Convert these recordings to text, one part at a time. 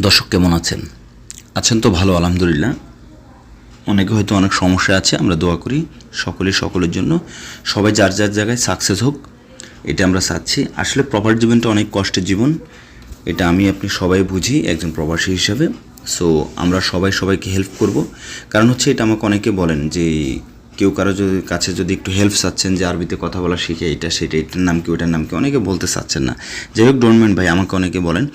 দর্শক কেমন আছেন? আছেন তো ভালো, আলহামদুলিল্লাহ। অনেকে হয়তো অনেক সমস্যা আছে, আমরা দোয়া করি সকলে সকলের জন্য। সবাই যার যার জায়গায় সাকসেস হোক, এটা আমরা চাচ্ছি। আসলে প্রপার জীবনটা অনেক কষ্টের জীবন, এটা আমি, আপনি সবাই বুঝি, একজন প্রবাসী হিসাবে। সো আমরা সবাই সবাইকে হেল্প করব। কারণ হচ্ছে এটা আমাকে অনেকে বলেন যে, কেউ কারও যদি কাছে যদি একটু হেল্প চাচ্ছেন যে, আরবিতে কথা বলা শিখে, এটা সেটা, এটার নাম কি, ওটার নাম কি, অনেকে বলতে চাচ্ছেন না। যাই হোক ডোন্ট মাইন্ড ভাই, আমাকে অনেকে বলেন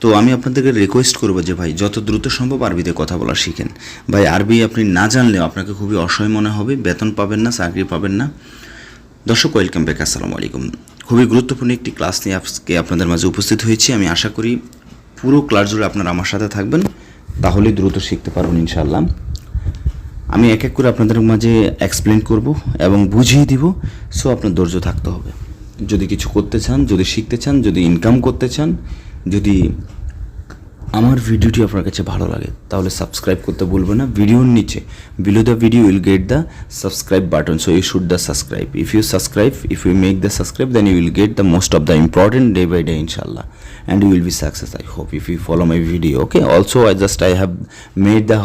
তো আমি আপনাদেরকে রিকোয়েস্ট করব যে ভাই, যত দ্রুত সম্ভব আরবিতে কথা বলা শিখেন। ভাই, আরবি আপনি না জানলেও আপনাকে খুবই অসহায় মনে হবে, বেতন পাবেন না, চাকরি পাবেন না। দর্শক ওয়েলকাম ব্যাক আসসালামু আলাইকুম। খুবই গুরুত্বপূর্ণ একটি ক্লাস নিয়ে আজকে আপনাদের মাঝে উপস্থিত হয়েছি। আমি আশা করি পুরো ক্লাস জুড়ে আপনারা আমার সাথে থাকবেন, তাহলেই দ্রুত শিখতে পারবেন ইনশাআল্লাহ। আমি এক এক করে আপনাদের মাঝে এক্সপ্লেন করব এবং বুঝিয়ে দিব সো আপনার ধৈর্য থাকতে হবে। যদি কিছু করতে চান, যদি শিখতে চান, যদি ইনকাম করতে চান যদি আমার ভিডিওটি আপনার কাছে ভালো লাগে, তাহলে সাবস্ক্রাইব করতে বলব না। ভিডিওর নিচে below the video will get the subscribe button so you should the subscribe if you subscribe if you make the subscribe then you will get the most of the important day by day ইনশাল্লাহ and you will be success I hope if you follow my video okay also I just I have made the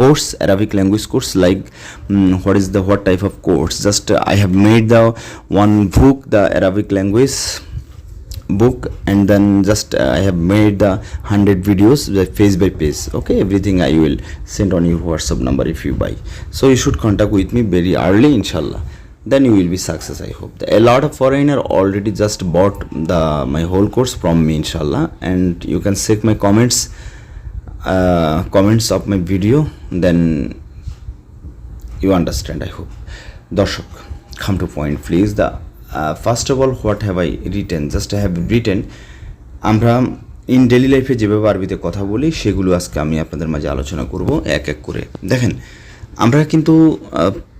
course Arabic language course like what is the what type of course just I have made the one book the Arabic language book and then just uh, i have made the 100 videos like page by page okay everything i will send on your whatsapp number if you buy so you should contact with me very early inshallah then you will be success i hope a lot of foreigner already just bought the my whole course from me inshallah and you can check my comments uh, comments of my video then you understand i hope দর্শক come to point please the uh, of all what have I written just i have আমরা in daily লাইফে যেভাবে আরবিতে কথা বলি সেগুলো আজকে আমি আপনাদের মাঝে আলোচনা করব এক এক করে। দেখেন আমরা কিন্তু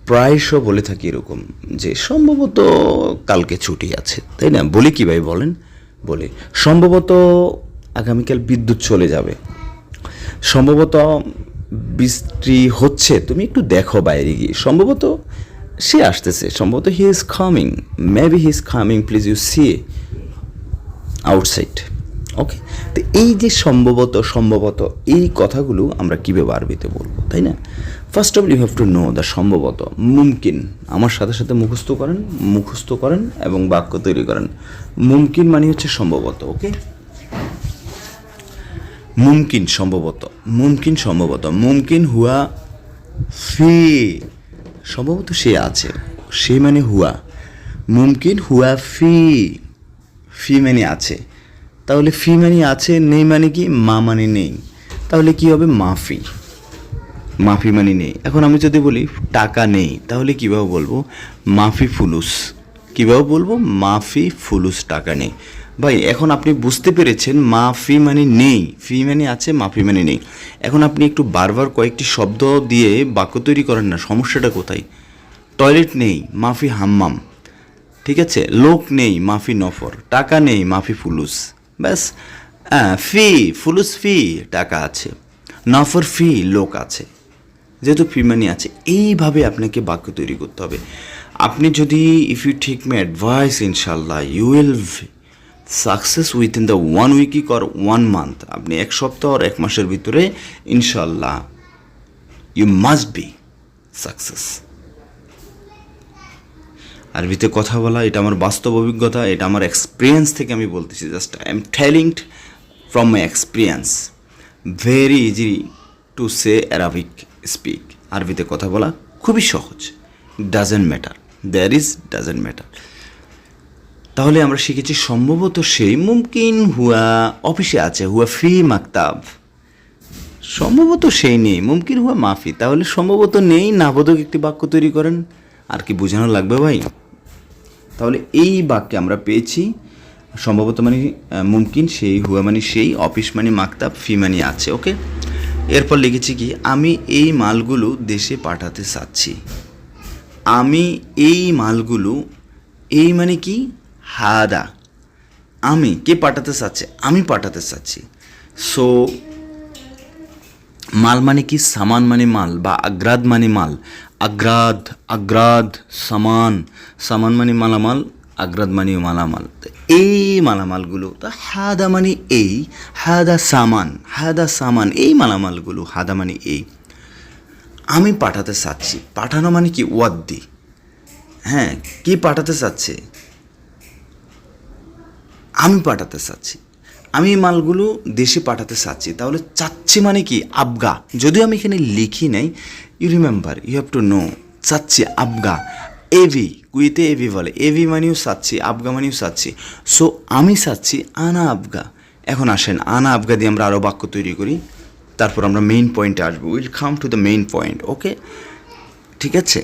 প্রায়শ বলে থাকি এরকম যে সম্ভবত কালকে ছুটি আছে তাই না? বলি কি ভাই বলেন? বলি সম্ভবত আগামীকাল বিদ্যুৎ চলে যাবে। সম্ভবত বৃষ্টি হচ্ছে তুমি একটু দেখো বাইরে গিয়ে। সম্ভবত সে আসতেছে। সম্ভবত he is coming maybe he is coming please you see outside okay তো এই যে সম্ভবত সম্ভবত এই কথাগুলো আমরা কীভাবে আরবিতে বলব, তাই না? First of you have to know the সম্ভবত। মুমকিন। আমার সাথে সাথে মুখস্থ করেন মুখস্থ করেন এবং বাক্য তৈরি করেন। মুমকিন মানে হচ্ছে সম্ভবত ওকে মুমকিন সম্ভবত। মুমকিন সম্ভবত। মুমকিন হুয়া ফি সম্ভবত সে আছে। সে মানে হুয়া। মুমকিন হুয়া ফি ফি মানে আছে। তাহলে ফি মানে আছে, নেই মানে কি? মা মানে নেই। তাহলে কি হবে? মাফি। মাফি মানে নেই। এখন আমি যদি বলি টাকা নেই, তাহলে কীভাবে বলব? মাফি ফুলুস। কীভাবে বলব? মাফি ফুলুস টাকা নেই। ভাই, এখন আপনি বুঝতে পেরেছেন মা ফি মানে নেই। ফি মানে আছে মাফি মানে নেই। এখন আপনি একটু বারবার কয়েকটি শব্দ দিয়ে বাক্য তৈরি করেন না, সমস্যাটা কোথায়? টয়লেট নেই মাফি হাম্মাম। ঠিক আছে? লোক নেই মাফি নফর। টাকা নেই মাফি ফুলুস। ব্যাস। হ্যাঁ ফি, ফুলুস ফি, টাকা আছে। নফর ফি, লোক আছে। যেহেতু ফি মানি আছে, এইভাবে আপনাকে বাক্য তৈরি করতে হবে। আপনি যদি if you take my advice ইনশাল্লাহ you will success within the one week or one month আপনি এক সপ্তাহ আর এক মাসের ভিতরে ইনশাল্লাহ ইউ মাস্ট বি সাকসেস আরবিতে কথা বলা, এটা আমার বাস্তব অভিজ্ঞতা, এটা আমার এক্সপিরিয়েন্স থেকে আমি বলতেছি। Just I am telling from my experience very easy to say Arabic speak আরবিতে কথা বলা খুবই সহজ। Doesn't matter there is doesn't matter তাহলে আমরা শিখেছি সম্ভবত সেই মুমকিন হুয়া। অফিসে আছে হুয়া ফি মাকতাব। সম্ভবত সেই নেই, মুমকিন হুয়া মাফি। তাহলে সম্ভবত নেই, নাবোধক একটি বাক্য তৈরি করেন। আর কি বোঝানো লাগবে ভাই? তাহলে এই বাক্যে আমরা পেয়েছি, সম্ভবত মানে মুমকিন সেই, হুয়া মানে সেই, অফিস মানে মাকতাব, ফি মানে আছে, ওকে? এরপর লিখেছি কি, আমি এই মালগুলো দেশে পাঠাতে চাচ্ছি। আমি এই মালগুলো, এই মানে কি? হাদা। আমি কে পাঠাতে চাচ্ছে? আমি পাঠাতে চাচ্ছি। সো মাল মানে কি? সামান মানে মাল বা আগ্রাদ মানে মাল। আগ্রাদ আগ্রাদ, সামান। সামান মানে মালামাল, আগ্রাদ মানে মালামাল। এই মালামালগুলো, তা হাদা মানে এই, হাদা সামান হাদা সামান, এই মালামালগুলো, হাদা মানে এই। আমি পাঠাতে চাচ্ছি। পাঠানো মানে কি? ওয়াদ্দি। হ্যাঁ কি পাঠাতে চাচ্ছে? আমি পাঠাতে চাচ্ছি। আমি মালগুলো দেশে পাঠাতে চাচ্ছি। তাহলে চাচ্ছি মানে কি? আবগা। যদিও আমি এখানে লিখি নাই you remember you have to know চাচ্ছি আবগা। এভি, কুইতে এভি বলে। এভি মানেও চাচ্ছি, আবগা মানেও চাচ্ছি। সো আমি চাচ্ছি আনা আবগা। এখন আসেন, আনা আবগা দিয়ে আমরা আরও বাক্য তৈরি করি। তারপর আমরা মেইন পয়েন্টে আসব। Will come to the main point okay ঠিক আছে?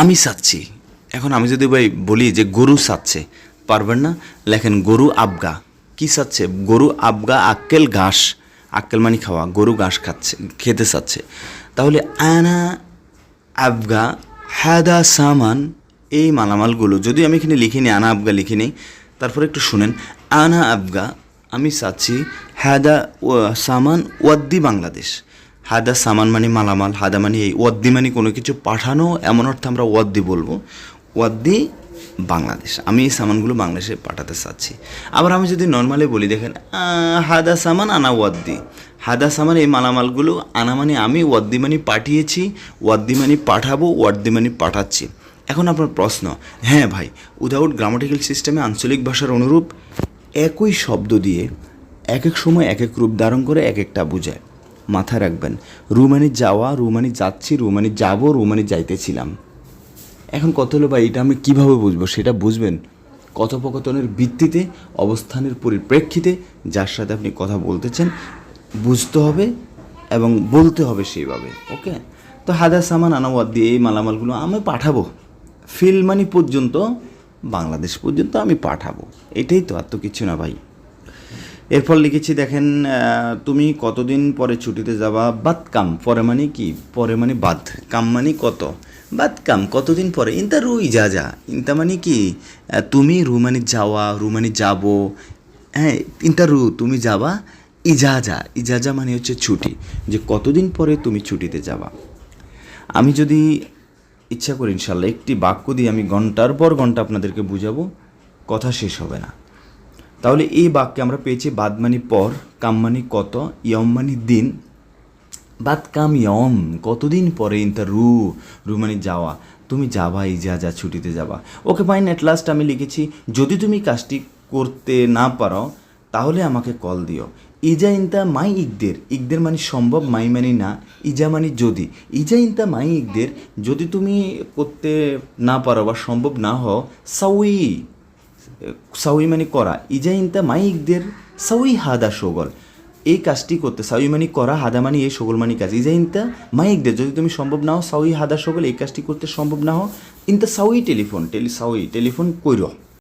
আমি চাচ্ছি এখন আমি যদি ভাই বলি যে গরু সাচ্ছে, পারবেন না? লেখেন গরু আবগা। কি চাচ্ছে গরু আবগা, আক্কেল ঘাস। আক্কেল মানে খাওয়া, গরু ঘাস খাচ্ছে, খেতে চাচ্ছে তাহলে আনা আবগা, হাদা সামান, এই মালামালগুলো, যদি আমি এখানে লিখিনি আনা আবগা লিখিনি তারপরে একটু শুনেন, আনা আবগা, আমি চাচ্ছি হাদা সামান ওয়াদ্দি বাংলাদেশ। হাদা সামান মানে মালামাল, হাদা মানে এই, ওয়াদ্দি মানে কোনো কিছু পাঠানো, এমন অর্থে আমরা ওয়াদ্দি বলব। ওয়াদ্দি বাংলাদেশ। আমি এই সামানগুলো বাংলাদেশে পাঠাতে চাচ্ছি। আবার আমি যদি নর্মালি বলি, দেখেন হাদা সামান আনা ওয়াদ্দি। হাদা সামান এই মালামালগুলো আনা মানে আমি ওয়াদ্দি মানে পাঠিয়েছি, ওয়াদ্দি মানে পাঠাবো, ওয়াদ্দি মানে পাঠাচ্ছি। এখন আপনার প্রশ্ন হ্যাঁ ভাই উইদাউট গ্রামাটিক্যাল সিস্টেমে আঞ্চলিক ভাষার অনুরূপ একই শব্দ দিয়ে এক এক সময় এক এক রূপ ধারণ করে এক একটা বোঝায়। মাথায় রাখবেন, রুমানি যাওয়া, রুমানি যাচ্ছি, রুমানি যাব, রুমানি যাইতেছিলাম। এখন কত হলো ভাই, এটা আমি কীভাবে বুঝব? সেটা বুঝবেন কথোপকথনের ভিত্তিতে, অবস্থানের পরিপ্রেক্ষিতে, যার সাথে আপনি কথা বলতেছেন, বুঝতে হবে এবং বলতে হবে সেইভাবে ওকে তো হাদা সামান আনাওয়াদ দিয়ে এই মালামালগুলো আমি পাঠাবো। ফিলমানি পর্যন্ত, বাংলাদেশ পর্যন্ত আমি পাঠাবো। এটাই তো, আর তো কিছু না ভাই। এরপর লিখেছি, দেখেন তুমি কতদিন পরে ছুটিতে যাবা? বাদ কাম, পরে মানে কি? পরে মানে বাদ। কাম মানে কত? বাদ কাম, কতদিন পরে? ইনতা রু ইজাজা ইনতা মানে কি? তুমি রু মানে যাওয়া, রুমানি যাব। হ্যাঁ ইনতা রু, তুমি যাবা। ইজাজা ইজাজা মানে হচ্ছে ছুটি, যে কতদিন পরে তুমি ছুটিতে যাবা। আমি যদি ইচ্ছা করি, ইনশাল্লাহ, একটি বাক্য দিয়ে আমি ঘণ্টার পর ঘণ্টা আপনাদেরকে বুঝাবো, কথা শেষ হবে না। তাহলে এই বাক্যে আমরা পেয়েছি বাদ মানি পর কাম মানি কত ইয়ম মানি দিন বাদ কাম ইয়ম, কতদিন পরে ইন্টার রু রু মানে যাওয়া। তুমি যাবা, এই যা যা, ছুটিতে যাবা। ওকে ফাইন অ্যাট লাস্ট আমি লিখেছি, যদি তুমি কাজটি করতে না পারো, তাহলে আমাকে কল দিও। ইজা ইনতা মাই ইকদের ইকদের মানে সম্ভব, মাই মানে না, ইজা মানে যদি। ইজা ইনতা মাই ইকদের, যদি তুমি করতে না পারো বা সম্ভব না হও, সাউই সাউই মানে করা। ইজা ইনতা মাইকদের সাউই হাদা সগল। এই কাজটি করতে, সাউই মানি করা, হাদা মানি এই সকল মানি কাজ। ইজা ইনতা মাইকদের যদি তুমি সম্ভব না হও সাউই, হাদা সগল এই কাজটি করতে সম্ভব না হও ইনতা সাউই টেলিফোন, টেলি সাউই টেলিফোন কইর।